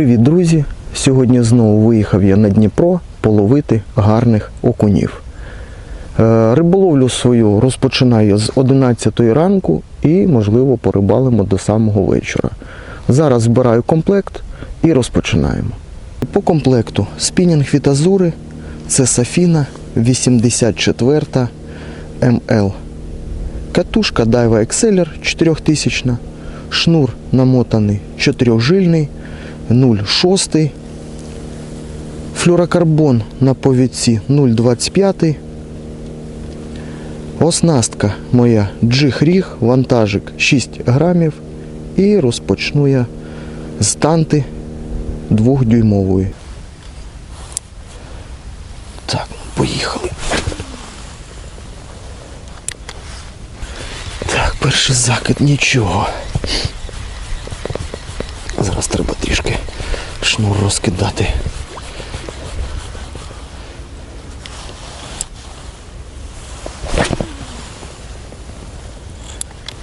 Привіт, друзі! Сьогодні знову виїхав я на Дніпро половити гарних окунів. Е, Риболовлю свою розпочинаю з 11 ранку і, можливо, порибалимо до самого вечора. Зараз збираю комплект і розпочинаємо. По комплекту спінінг від Азури це Сафіна 84 МЛ. Катушка Daiwa Exceller 4000, шнур намотаний 4-жильний, 0,6, флюрокарбон на повідці 0,25, оснастка моя джиг-ріг, вантажик 6 грамів і розпочну я з танти 2-дюймової. Так, ну, поїхали. Так, перший закид нічого. Шнур розкидати.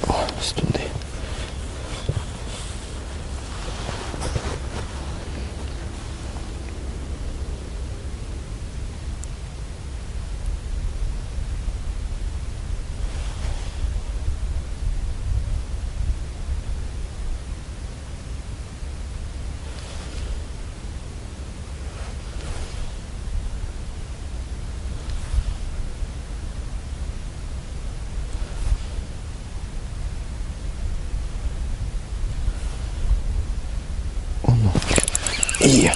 О, ось туди. Оно. Є.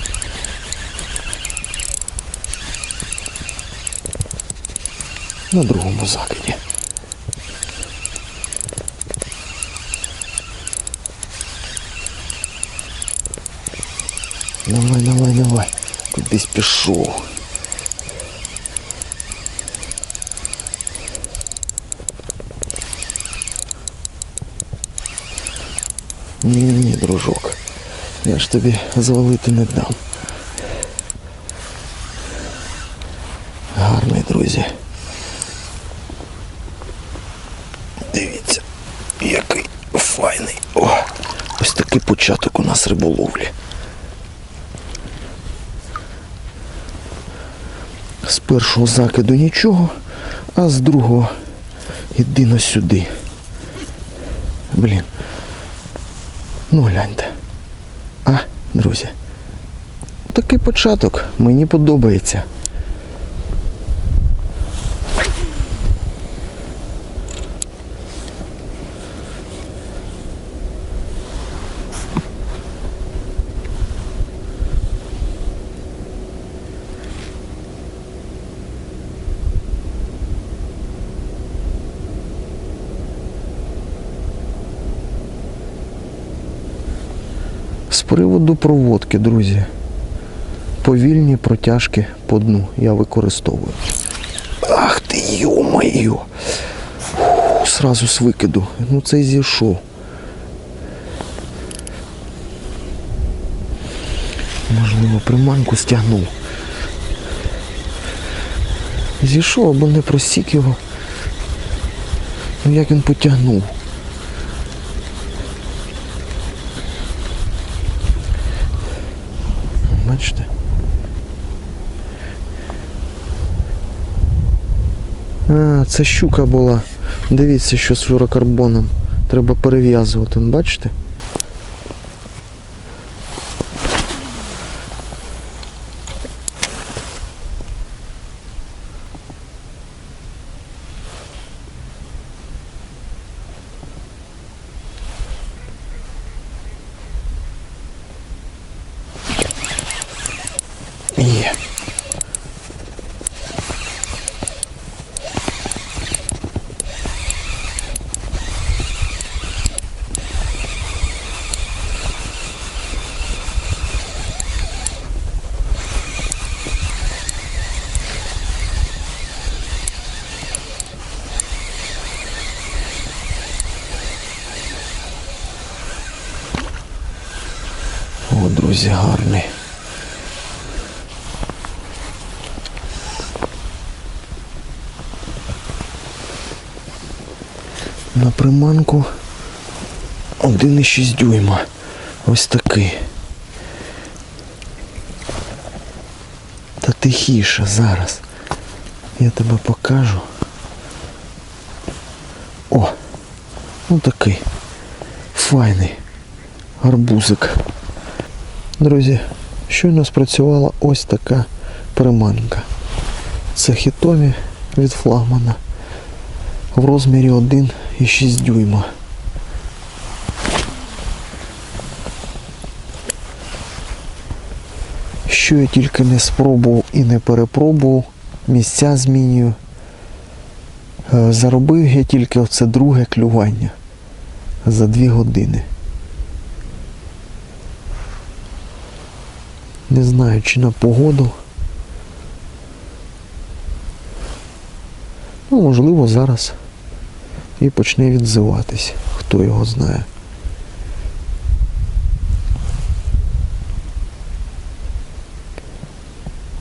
На другому закиді. Давай, давай, давай. Кудись пішов. Ні, ні, дружок. Я ж тобі звалити не дам. Гарний, друзі. Дивіться, який файний. О, ось такий початок у нас риболовлі. З першого закиду нічого, а з другого іди на сюди. Блін. Ну гляньте. А, друзі. Такий початок мені подобається. Приводу проводки, друзі. Повільні протяжки по дну я використовую. Ах ти йо-моє! Сразу з викиду. Ну це зійшов. Можливо, приманку стягнув. Зійшов або не просік його. Ну як він потягнув. Бачите? А, це щука була. Дивіться, що з флюрокарбоном. Треба перев'язувати, бачите? Є. Друзі, гарний. Приманку 1,6 дюйма. Ось такий. Та Тихіше зараз. Я тебе покажу. О! Ну такий файний гарбузик. Друзі, щойно спрацювала ось така приманка. Це хітові від флагмана в розмірі 1,6 дюйма. Що я тільки не спробував і не перепробував, місця змінюю. Е, Заробив я тільки оце друге клювання за дві години. Не знаю, чи на погоду. Ну, можливо, зараз і почне відзиватись, хто його знає.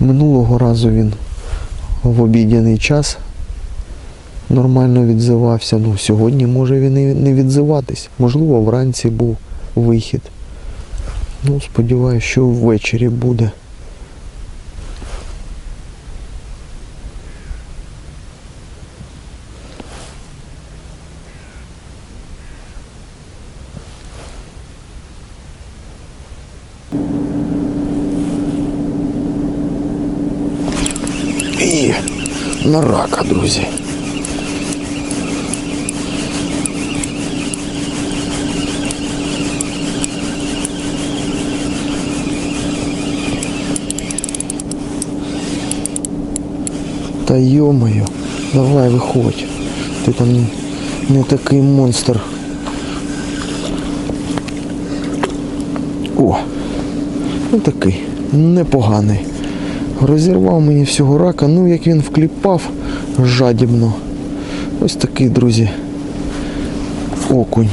Минулого разу він в обідяний час нормально відзивався. Ну, сьогодні може він і не відзиватись. Можливо, вранці був вихід. Ну, сподіваюся, що ввечері буде. І на рака, друзі. Та йомаю, давай виходь. Ти там не такий монстр. О, ну такий, непоганий. Розірвав мені всього рака, ну як він вкліпав жадібно. Ось такий, друзі, окунь.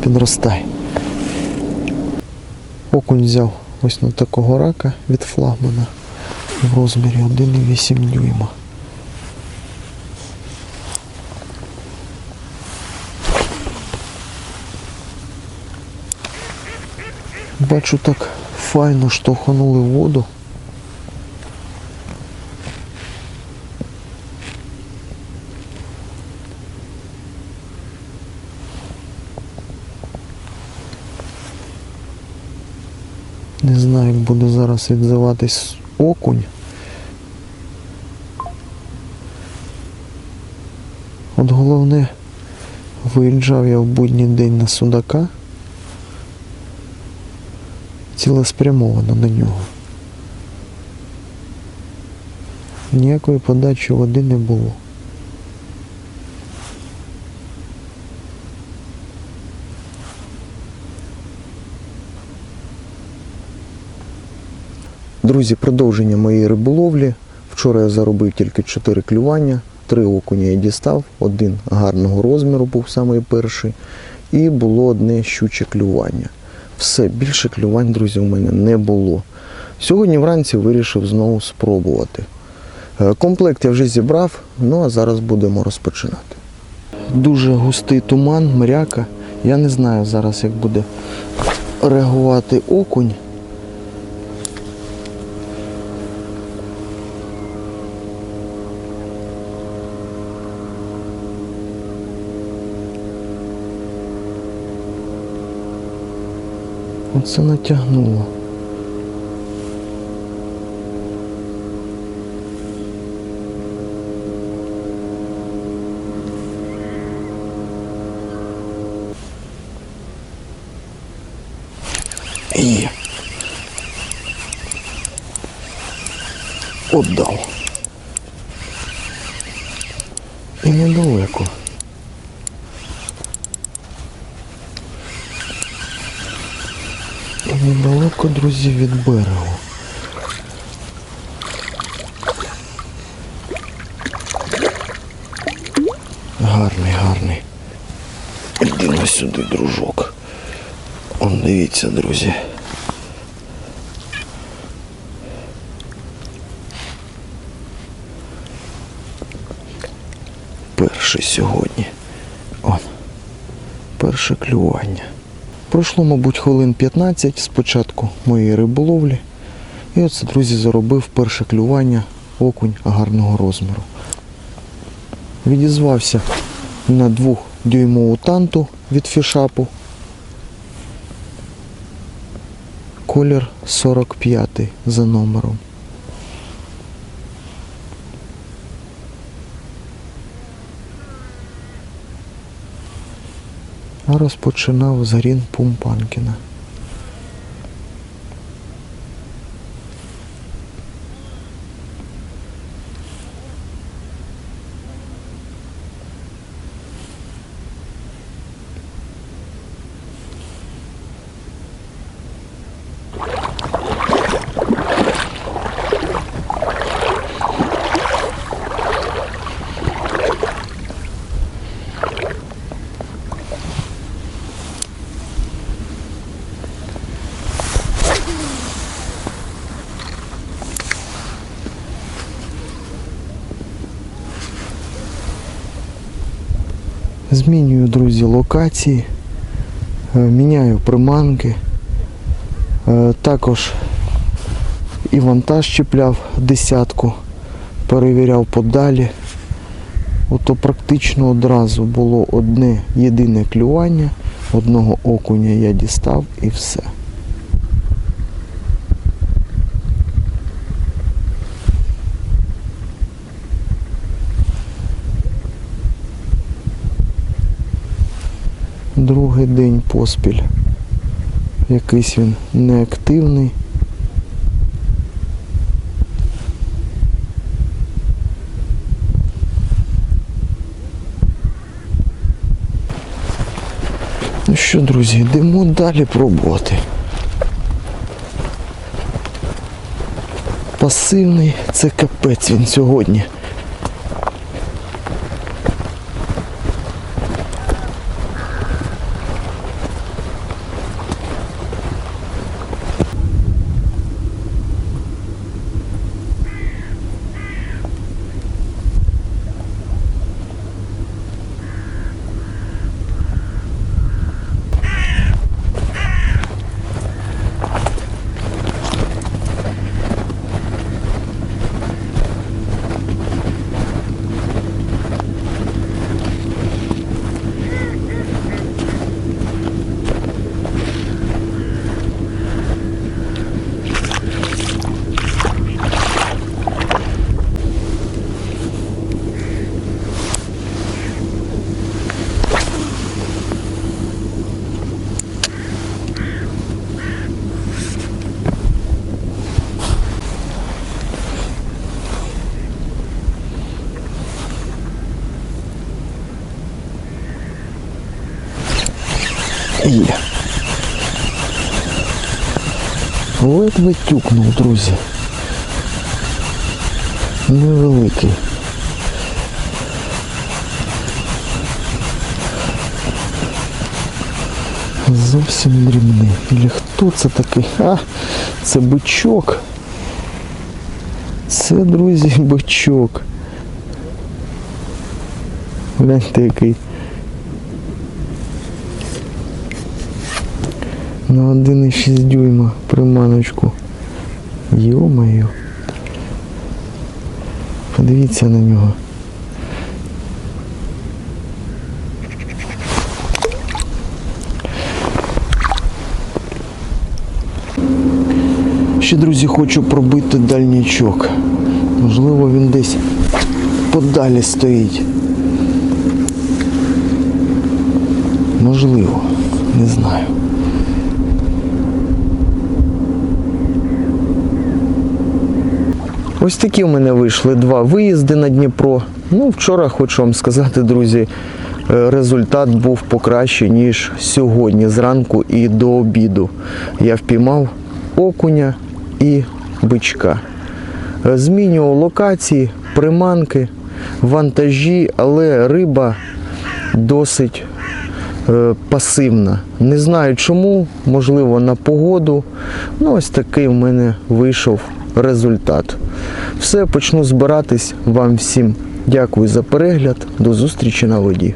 Підростай. Окунь взяв ось на такого рака від флагмана в розмірі 1,8 дюйма. Бачу так файно штовханули воду. Не знаю, як буде зараз відзиватись окунь. От головне, виїжджав я в будній день на судака цілеспрямовано на нього. Ніякої подачі води не було. Друзі, продовження моєї риболовлі. Вчора я заробив тільки 4 клювання, 3 окуня я дістав, один гарного розміру був самий перший, і було одне щуче клювання. Все, більше клювань, друзі, у мене не було. Сьогодні вранці вирішив знову спробувати. Е, Комплект я вже зібрав, ну а зараз будемо розпочинати. Дуже густий туман, мряка. Я не знаю зараз, як буде реагувати окунь. Оце натягнуло. І отдав. І недалеко. Недалеко, друзі, від берегу. Гарний, гарний. Іди сюди, дружок. Он дивіться, друзі. Перший сьогодні. Он. Перше клювання. Пройшло, мабуть, хвилин 15 з початку моєї риболовлі. І оце, друзі, заробив перше клювання окунь гарного розміру. Відізвався на двохдюймову танту від фішапу. Колір 45 за номером. А розпочинав з Грін Пумпанкіна. Змінюю, друзі, локації, е, міняю приманки. Е, Також і вантаж чіпляв десятку, перевіряв подалі. Ото практично одразу було одне єдине клювання, одного окуня я дістав і все. Другий день поспіль. Якийсь він неактивний. Ну що, друзі, йдемо далі пробувати. Пасивний це капець він сьогодні. Є. Ледве тюкнув, друзі. Невеликий. Зовсім дрібний. Ілі хто це такий? А, це бичок. Це, друзі, бичок. Гляньте який. На 1,6 дюйма приманочку. Йо-моє. Подивіться на нього. Ще, друзі, хочу пробити дальнячок. Можливо, він десь подалі стоїть. Можливо, не знаю. Ось такі в мене вийшли два виїзди на Дніпро. Ну, вчора хочу вам сказати, друзі, е, результат був покраще, ніж сьогодні зранку і до обіду. Я впіймав окуня і бичка. Е, Змінював локації, приманки, вантажі, але риба досить е, пасивна. Не знаю чому, можливо, на погоду. Ну, ось такий в мене вийшов результат. Все, почну збиратись. Вам всім дякую за перегляд. До зустрічі на воді.